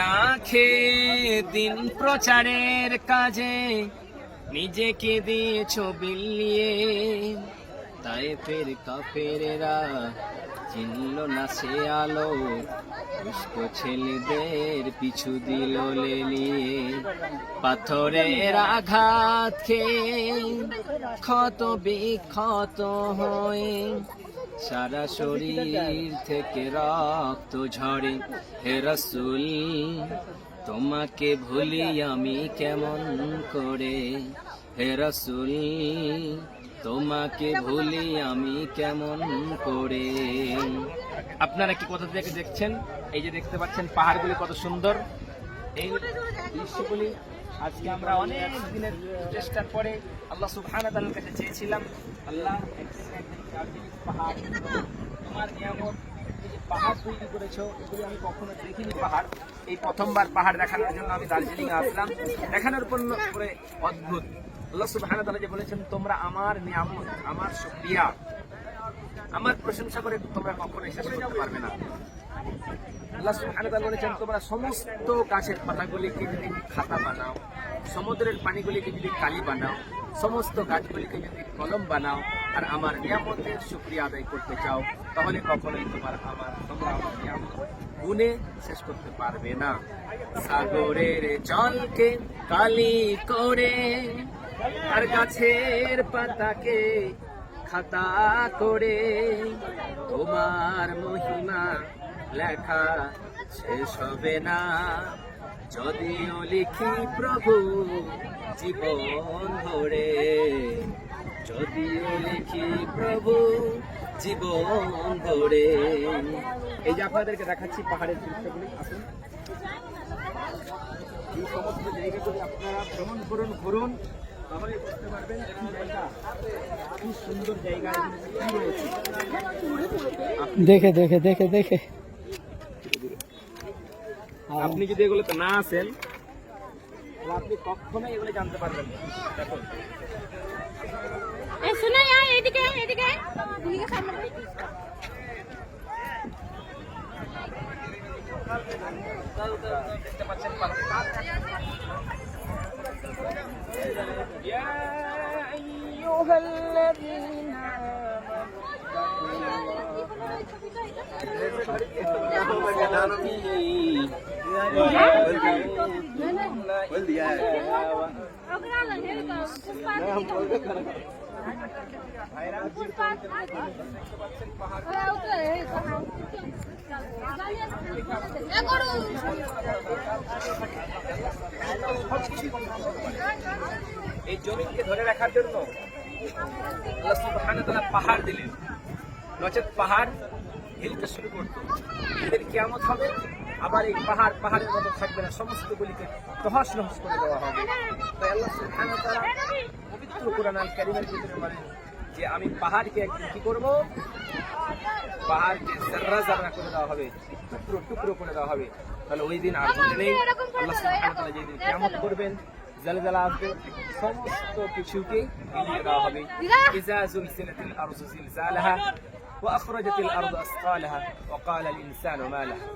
না খেয়ে দিন প্রচারের কাজে। নিজেকে দিয়েছ বিলিয়ে তাই ফের কাফেরেরা চিনল না সে আলো। দুষ্ট ছেলেদের পিছু দিল লেলিয়ে। পাথরের আঘাত খেয়ে ক্ষত বিক্ষত হয়ে। সারা শরীর থেকে রক্ত ঝরে। হে রসুল, তোমাকে ভুলি আমি কেমন করে? হে রসুল, তোমাকে ভুলি আমি কেমন করে? আপনারা কি কোথা থেকে দেখছেন? এই যে দেখতে পাচ্ছেন পাহাড়গুলি কত সুন্দর। এই দৃশ্যগুলি আজকে আমরা অনেক দিনের চেষ্টার পরে আল্লাহ সুবহানাহু ওয়া কাছে চেয়েছিলাম, আল্লাহ পাহাড় তোমার পাহাড় তৈরি করেছ, এগুলি আমি কখনো দেখিনি পাহাড়। এই প্রথমবার পাহাড় দেখানোর জন্য আমি দার্জিলিং আসলাম। দেখানোর পর করে অদ্ভুত। আল্লাহ সুবহানাহু ওয়া যে বলেছেন, তোমরা আমার নিয়ামত, আমার শুকরিয়া, আমার প্রশংসা করে তোমরা কখনো করতে পারবে না। আল্লাহ বলেছেন, তোমরা সমস্ত গাছের পাতাগুলিকে যদি খাতা বানাও, সমুদ্রের পানিগুলিকে যদি কালি বানাও, সমস্ত গাছগুলিকে যদি কলম বানাও আর আমার নিয়ামতের শুকরিয়া আদায় করতে চাও, তাহলে কখনোই তোমার আমার, তোমরা আমার নিয়ামত গুণে শেষ করতে পারবে না। সাগরের জলকে কালি করে আর গাছের পাতাকে খাতা করে তোমার মহিমা লেখা শেষ হবে না। যদিও লিখি প্রভু জীবন ধরে, যদিও লিখি প্রভু জীবন ধরে। এই যে আপনাদেরকে দেখাচ্ছি পাহাড়ের দৃশ্যগুলি, আসুন। এই সমস্ত জায়গাগুলি আপনারা ভ্রমণ করুন ঘুরুন তাহলে বুঝতে পারবেন কি সুন্দর জায়গা। দেখে দেখে দেখে দেখে। আপনি যদি এগুলোতে না আসেন তাহলে আপনি কখনোই এগুলো জানতে পারবেন না দেখুন এ শুনে আয় এদিকে আয়, এদিকে আয়। এদিকে সামনে বলি। দেখতে পাচ্ছেন يا أيها الذين Ogralan, এই জমিনকে ধরে রাখার জন্য পাহাড় দিলেন। নচেত পাহাড় হিলতে শুরু করতো। এদের কিয়ামত হবে? আবার এই পাহাড়, পাহাড়ের মতো থাকবে না, সমস্ত গুলিকে তহস নহস করে দেওয়া হবে। তাই আল্লাহ পবিত্র কোরআন আল কারীমের ভিতরে বলেন যে আমি পাহাড়কে একদিন কি করব? পাহাড়কে জাররা জাররা করে দেওয়া হবে, টুকরো টুকরো করে দেওয়া হবে। তাহলে ওই দিন আর মনে নেই। আল্লাহ সুবহানাহু যেদিন কিয়ামত করবেন, জালজালা আসবে, সমস্ত কিছুকে মিলিয়ে দেওয়া হবে। ইজা জুলজিলাতিল আরজু জিলজালাহা وأخرجت الأرض أثقالها وقال الإنسان ما لها.